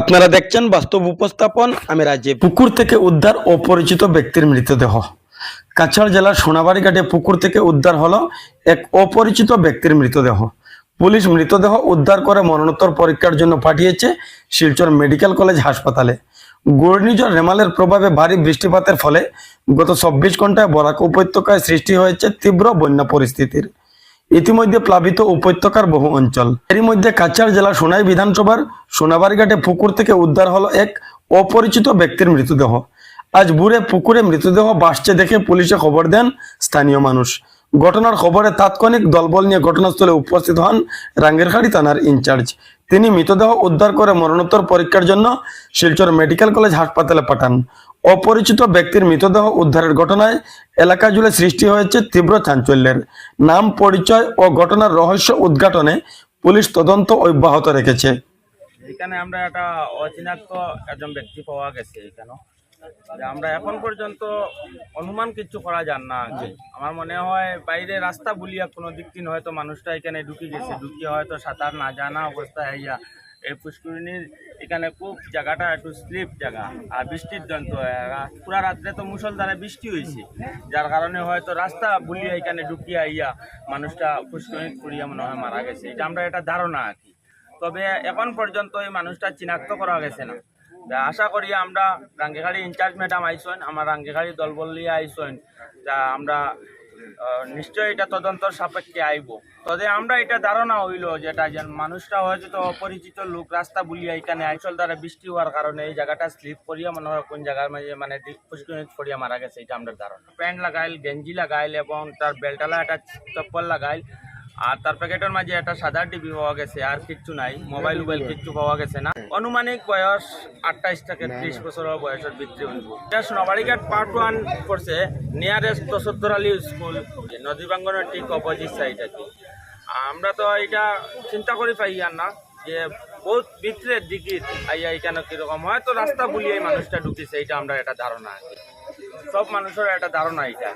আপনারা দেখছেন বাস্তব উপস্থাপন, আমি রাজীব। পুকুর থেকে উদ্ধার অপরিচিত ব্যক্তির মৃতদেহ। কাছাড় জেলার সোনাবাড়ি ঘাটে পুকুর থেকে উদ্ধার হলো এক অপরিচিত ব্যক্তির মৃতদেহ। পুলিশ মৃতদেহ উদ্ধার করে মরণোত্তর পরীক্ষার জন্য পাঠিয়েছে শিলচর মেডিকেল কলেজ হাসপাতালে। ঘূর্ণিঝড় রেমালের প্রভাবে ভারী বৃষ্টিপাতের ফলে গত চব্বিশ ঘন্টায় বরাক উপত্যকায় সৃষ্টি হয়েছে তীব্র বন্যা পরিস্থিতির। ইতিমধ্যে প্লাবিত উপত্যকার বহু অঞ্চল। এরই মধ্যে কাছাড় জেলা সোনাই বিধানসভার সোনাবাড়িঘাটে পুকুর থেকে উদ্ধার হলো এক অপরিচিত ব্যক্তির মৃতদেহ। আজ বুড়ে পুকুরে মৃতদেহ বাসছে দেখে পুলিশে খবর দেন স্থানীয় মানুষ। ঘটনার খবরে তাৎক্ষণিক দলবল নিয়ে ঘটনাস্থলে উপস্থিত হন রাঙ্গেরখাড়ি থানার ইনচার্জ। তিনি মৃতদেহ উদ্ধার করে মরণোত্তর পরীক্ষার জন্য শিলচর মেডিকেল কলেজ হাসপাতালে পাঠান। অপরিচিত ব্যক্তির মৃতদেহ উদ্ধারের ঘটনায় এলাকা জুড়ে সৃষ্টি হয়েছে তীব্র চাঞ্চল্যের। নাম, পরিচয় ও ঘটনার রহস্য উদ্ঘাটনে পুলিশ তদন্ত অব্যাহত রেখেছে। এখানে আমরা একটা অচিনাক্ত একজন ব্যক্তি পাওয়া গেছে এখানে যে আমরা এখন পর্যন্ত অনুমান কিছু করা যান না আমার মনে হয় বাইরে রাস্তা বলিয়া কোনো দিক দিন হয়তো মানুষটা এখানে ঢুকে গেছে ঢুকিয়ে হয়তো সাঁতার না জানা অবস্থায় আইয়া এই পুষ্করিণীর এখানে খুব জায়গাটা একটু স্লিপ জায়গা আর বৃষ্টির জন্য পুরা রাত্রে তো মুসলধারে বৃষ্টি হয়েছে যার কারণে হয়তো রাস্তা বলিয়া এখানে ঢুকিয়া আইয়া মানুষটা পুষ্করিণী করিয়া মনে হয় মারা গেছে। এটা আমরা একটা ধারণা আর কি। তবে এখন পর্যন্ত এই মানুষটা চিনাক্ত করা গেছে না। আশা করি আমরা রাঙ্গিখাড়ি ইনচার্জ ম্যাডাম আইসেন, আমার রাঙ্গিখাড়ি দলবল্লিয়া আইসেন, তা আমরা নিশ্চয়ই এটা তদন্তর সাপেক্ষে আইব। তবে আমরা এটা ধারণা হইল যেটা যে মানুষটা হয়তো তো অপরিচিত লোক রাস্তা বুলিয়া এখানে আইসল দ্বারা বৃষ্টি হওয়ার কারণে এই জায়গাটা স্লিপ করিয়া মনে হয় কোন জায়গার মাঝে মানে পুষ্করিণী করিয়া মারা গেছে, এটা আমরা ধারণা। প্যান্ট লাগাইল, গেঞ্জি লাগাইল এবং তার বেল্টালা একটা চপ্পল লাগাইল। আর তার প্যাকেটের মাঝে একটা সাদা টিভি পাওয়া গেছে আর কিচ্ছু নাই। মোবাইল মোবাইল কিচ্ছু পাওয়া গেছে না। অনুমানিক বয়স আঠাইশ থেকে ত্রিশ বছরের বয়সের ভিতরে হইব। এটা সোনাবাড়িঘাট পার্ট ওয়ান করছে নিয়ারেস্ট দশরথর আলী স্কুল নদী বাঙ্গনের ঠিক অপোজিট সাইড আর কি। আমরা তো এটা চিন্তা করি পাই আর না যে বহুত ভিতরের দিকে আইয়া এখানে কীরকম। হয়তো রাস্তা বলিয়ে মানুষটা ঢুকেছে এটা আমরা একটা ধারণা। সব মানুষের একটা ধারণা এটা